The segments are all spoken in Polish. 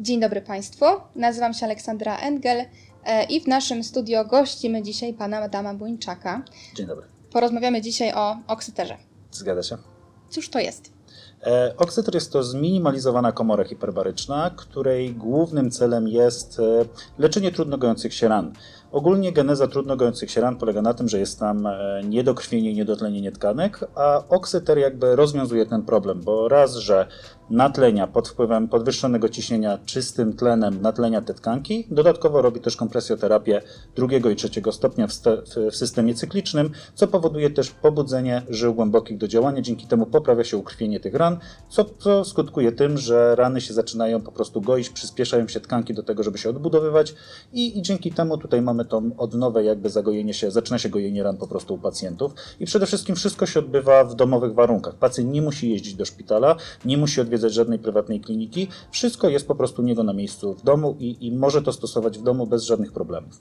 Dzień dobry Państwu, nazywam się Aleksandra Engel e, i w naszym studio gościmy dzisiaj pana Adama Bończaka. Dzień dobry. Porozmawiamy dzisiaj o oksyterze. Zgadza się. Cóż to jest? E, Oksyter jest to zminimalizowana komora hiperbaryczna, której głównym celem jest e, leczenie trudno gojących się ran. Ogólnie geneza trudno gojących się ran polega na tym, że jest tam e, niedokrwienie, niedotlenienie tkanek, a oksyter jakby rozwiązuje ten problem, bo raz, że natlenia pod wpływem podwyższonego ciśnienia czystym tlenem natlenia te tkanki, dodatkowo robi też kompresjoterapię drugiego i trzeciego stopnia w- w systemie cyklicznym, co powoduje też pobudzenie żył głębokich do działania, dzięki temu poprawia się ukrwienie tych ran, co, co skutkuje tym, że rany się zaczynają po prostu goić, przyspieszają się tkanki do tego, żeby się odbudowywać i, i dzięki temu tutaj mamy tą odnowę jakby zagojenie się, zaczyna się gojenie ran po prostu u pacjentów i przede wszystkim wszystko się odbywa w domowych warunkach. Pacjent nie musi jeździć do szpitala, nie musi odwiedzać żadnej prywatnej kliniki, wszystko jest po prostu niego na miejscu w domu i, i może to stosować w domu bez żadnych problemów.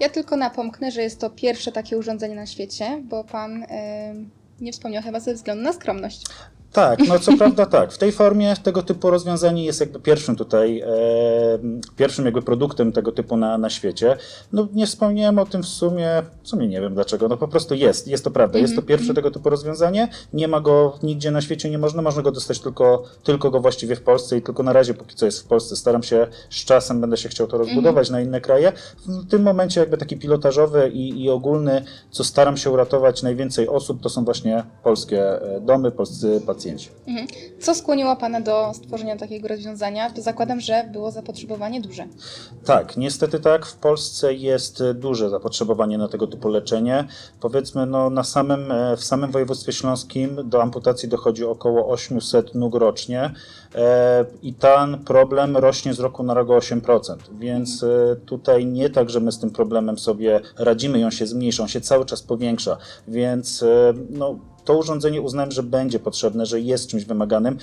Ja tylko napomknę, że jest to pierwsze takie urządzenie na świecie, bo pan e, nie wspomniał chyba ze względu na skromność. Tak, no co prawda tak. W tej formie tego typu rozwiązanie jest jakby pierwszym tutaj, e, pierwszym jakby produktem tego typu na, na świecie. No nie wspomniałem o tym w sumie, w sumie nie wiem dlaczego, no po prostu jest, jest to prawda. Jest to pierwsze tego typu rozwiązanie, nie ma go nigdzie na świecie, nie można, można go dostać tylko, tylko go właściwie w Polsce i tylko na razie póki co jest w Polsce. Staram się, z czasem będę się chciał to rozbudować na inne kraje. W tym momencie jakby taki pilotażowy i, i ogólny, co staram się uratować najwięcej osób, to są właśnie polskie e, domy, polscy pacjenci. Mhm. Co skłoniło pana do stworzenia takiego rozwiązania? To zakładam, że było zapotrzebowanie duże. Tak, niestety tak. W Polsce jest duże zapotrzebowanie na tego typu leczenie. Powiedzmy, no, na samym, e, w samym województwie śląskim do amputacji dochodzi około 800 nóg rocznie e, i ten problem rośnie z roku na rok o 8%. Więc e, tutaj nie tak, że my z tym problemem sobie radzimy on się zmniejsza, on się cały czas powiększa. Więc e, no, to urządzenie uznałem, że będzie potrzebne, że jest czymś wymaganym.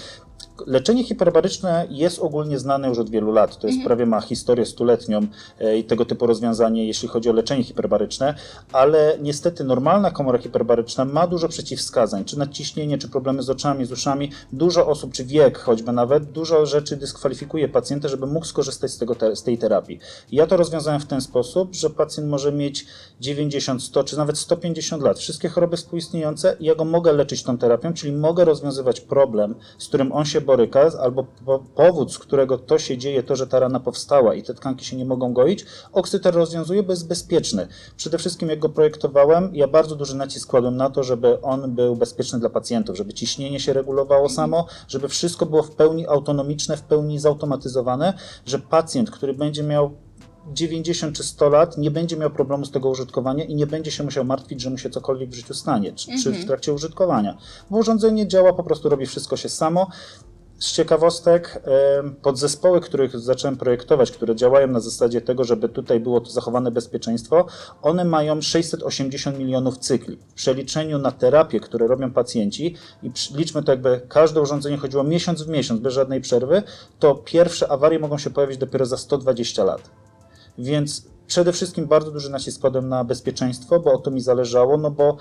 Leczenie hiperbaryczne jest ogólnie znane już od wielu lat. To jest prawie ma historię stuletnią e, i tego typu rozwiązanie, jeśli chodzi o leczenie hiperbaryczne, ale niestety normalna komora hiperbaryczna ma dużo przeciwwskazań, czy nadciśnienie, czy problemy z oczami, z uszami. Dużo osób, czy wiek choćby nawet, dużo rzeczy dyskwalifikuje pacjenta, żeby mógł skorzystać z, tego, te- z tej terapii. Ja to rozwiązałem w ten sposób, że pacjent może mieć 90, 100 czy nawet 150 lat, wszystkie choroby współistniejące i ja go mogę leczyć tą terapią, czyli mogę rozwiązywać problem, z którym on się boryka, albo po- powód, z którego to się dzieje, to, że ta rana powstała i te tkanki się nie mogą goić, oksyter rozwiązuje, bo jest bezpieczny. Przede wszystkim jak go projektowałem, ja bardzo duży nacisk kładłem na to, żeby on był bezpieczny dla pacjentów, żeby ciśnienie się regulowało samo, żeby wszystko było w pełni autonomiczne, w pełni zautomatyzowane, że pacjent, który będzie miał 90 czy 100 lat nie będzie miał problemu z tego użytkowania i nie będzie się musiał martwić, że mu się cokolwiek w życiu stanie, czy, czy w trakcie użytkowania. Bo urządzenie działa, po prostu robi wszystko się samo. Z ciekawostek, podzespoły, których zacząłem projektować, które działają na zasadzie tego, żeby tutaj było to zachowane bezpieczeństwo, one mają 680 milionów cykli. W przeliczeniu na terapię, które robią pacjenci, i liczmy to jakby każde urządzenie chodziło miesiąc w miesiąc, bez żadnej przerwy, to pierwsze awarie mogą się pojawić dopiero za 120 lat. Więc przede wszystkim bardzo duży nacisk kładłem na bezpieczeństwo, bo o to mi zależało, no bo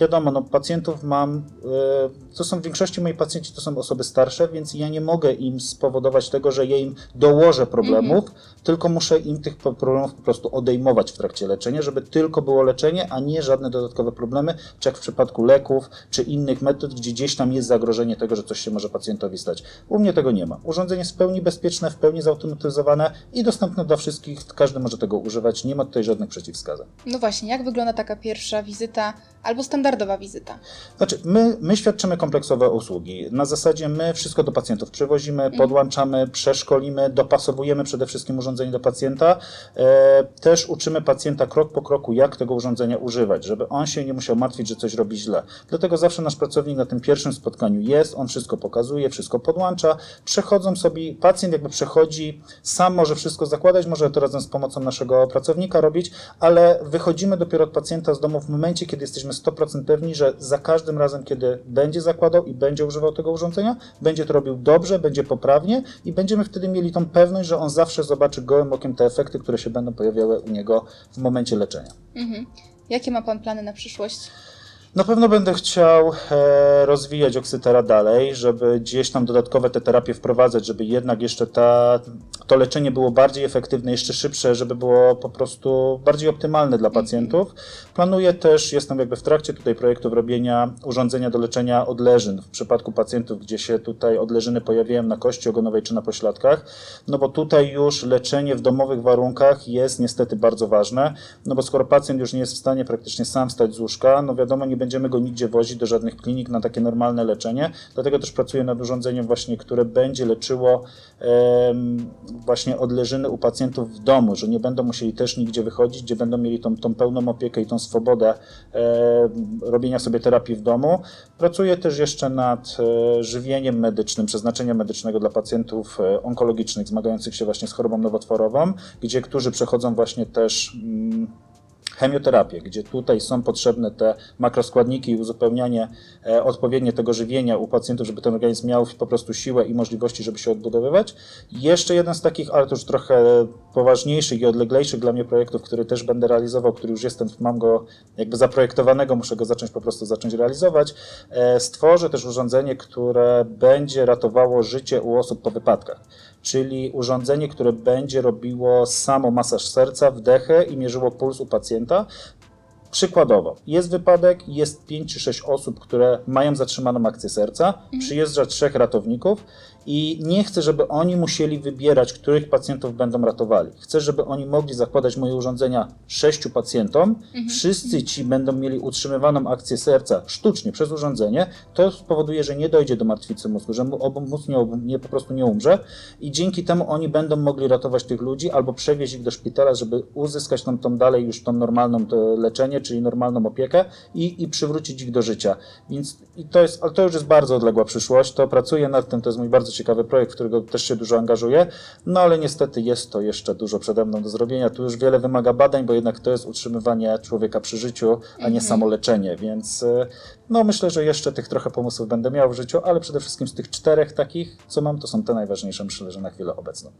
wiadomo, no pacjentów mam, y, to są w większości moi pacjenci to są osoby starsze, więc ja nie mogę im spowodować tego, że ja im dołożę problemów, tylko muszę im tych problemów po prostu odejmować w trakcie leczenia, żeby tylko było leczenie, a nie żadne dodatkowe problemy, czy jak w przypadku leków, czy innych metod, gdzie gdzieś tam jest zagrożenie tego, że coś się może pacjentowi stać. U mnie tego nie ma. Urządzenie jest w pełni bezpieczne, w pełni zautomatyzowane i dostępne dla wszystkich, każdy może tego używać, nie ma tutaj żadnych przeciwwskazań. No właśnie, jak wygląda taka pierwsza wizyta albo standardowa wizyta? Znaczy, my, my świadczymy kompleksowe usługi. Na zasadzie my wszystko do pacjentów przywozimy, podłączamy, przeszkolimy, dopasowujemy przede wszystkim urządzenie do pacjenta. E, też uczymy pacjenta krok po kroku, jak tego urządzenia używać, żeby on się nie musiał martwić, że coś robi źle. Dlatego zawsze nasz pracownik na tym pierwszym spotkaniu jest, on wszystko pokazuje, wszystko podłącza. Przechodzą sobie, pacjent jakby przechodzi, sam może wszystko zakładać, może to razem z pomocą naszego pracownika robić, ale wychodzimy dopiero od pacjenta z domu w momencie, kiedy jesteśmy 100% pewni, że za każdym razem, kiedy będzie zakładał i będzie używał tego urządzenia, będzie to robił dobrze, będzie poprawnie i będziemy wtedy mieli tą pewność, że on zawsze zobaczy gołym okiem te efekty, które się będą pojawiały u niego w momencie leczenia. Mhm. Jakie ma pan plany na przyszłość? Na pewno będę chciał e, rozwijać oksytera dalej, żeby gdzieś tam dodatkowe te terapie wprowadzać, żeby jednak jeszcze ta, to leczenie było bardziej efektywne, jeszcze szybsze, żeby było po prostu bardziej optymalne dla pacjentów. Planuję też, jestem jakby w trakcie tutaj projektów robienia urządzenia do leczenia odleżyn. W przypadku pacjentów, gdzie się tutaj odleżyny pojawiają na kości ogonowej czy na pośladkach, no bo tutaj już leczenie w domowych warunkach jest niestety bardzo ważne, no bo skoro pacjent już nie jest w stanie praktycznie sam wstać z łóżka, no wiadomo, nie będziemy go nigdzie wozić do żadnych klinik na takie normalne leczenie, dlatego też pracuję nad urządzeniem właśnie, które będzie leczyło właśnie odleżyny u pacjentów w domu, że nie będą musieli też nigdzie wychodzić, gdzie będą mieli tą, tą pełną opiekę i tą swobodę em, robienia sobie terapii w domu. Pracuję też jeszcze nad e, żywieniem medycznym, przeznaczeniem medycznego dla pacjentów e, onkologicznych zmagających się właśnie z chorobą nowotworową, gdzie którzy przechodzą właśnie też mm, chemioterapię, gdzie tutaj są potrzebne te makroskładniki i uzupełnianie e, odpowiednie tego żywienia u pacjentów, żeby ten organizm miał po prostu siłę i możliwości, żeby się odbudowywać. Jeszcze jeden z takich, ale to już trochę poważniejszych i odleglejszych dla mnie projektów, który też będę realizował, który już jestem, mam go jakby zaprojektowanego, muszę go zacząć po prostu zacząć realizować. E, Stworzę też urządzenie, które będzie ratowało życie u osób po wypadkach czyli urządzenie, które będzie robiło samo masaż serca, wdechę i mierzyło puls u pacjenta. The. Przykładowo, jest wypadek, jest 5 czy 6 osób, które mają zatrzymaną akcję serca, przyjeżdża trzech ratowników i nie chcę, żeby oni musieli wybierać, których pacjentów będą ratowali. Chcę, żeby oni mogli zakładać moje urządzenia sześciu pacjentom, wszyscy ci będą mieli utrzymywaną akcję serca sztucznie przez urządzenie, to spowoduje, że nie dojdzie do martwicy mózgu, że obu- mózg nie, nie, po prostu nie umrze. I dzięki temu oni będą mogli ratować tych ludzi albo przewieźć ich do szpitala, żeby uzyskać tą, tą dalej już tą normalną leczenie, czyli normalną opiekę i, i przywrócić ich do życia. Więc i to jest, ale to już jest bardzo odległa przyszłość, to pracuję nad tym, to jest mój bardzo ciekawy projekt, w którego też się dużo angażuję, no ale niestety jest to jeszcze dużo przede mną do zrobienia, tu już wiele wymaga badań, bo jednak to jest utrzymywanie człowieka przy życiu, a nie samo leczenie, więc y, no myślę, że jeszcze tych trochę pomysłów będę miał w życiu, ale przede wszystkim z tych czterech takich, co mam, to są te najważniejsze, myślę, że na chwilę obecną.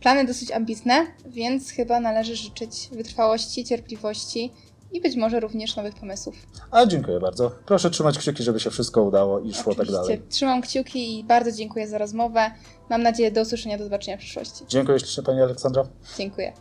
Plany dosyć ambitne, więc chyba należy życzyć wytrwałości, cierpliwości i być może również nowych pomysłów. A dziękuję bardzo. Proszę trzymać kciuki, żeby się wszystko udało i szło tak Oczywiście. dalej. Trzymam kciuki i bardzo dziękuję za rozmowę. Mam nadzieję do usłyszenia, do zobaczenia w przyszłości. Dziękuję ślicznie Pani Aleksandra. Dziękuję.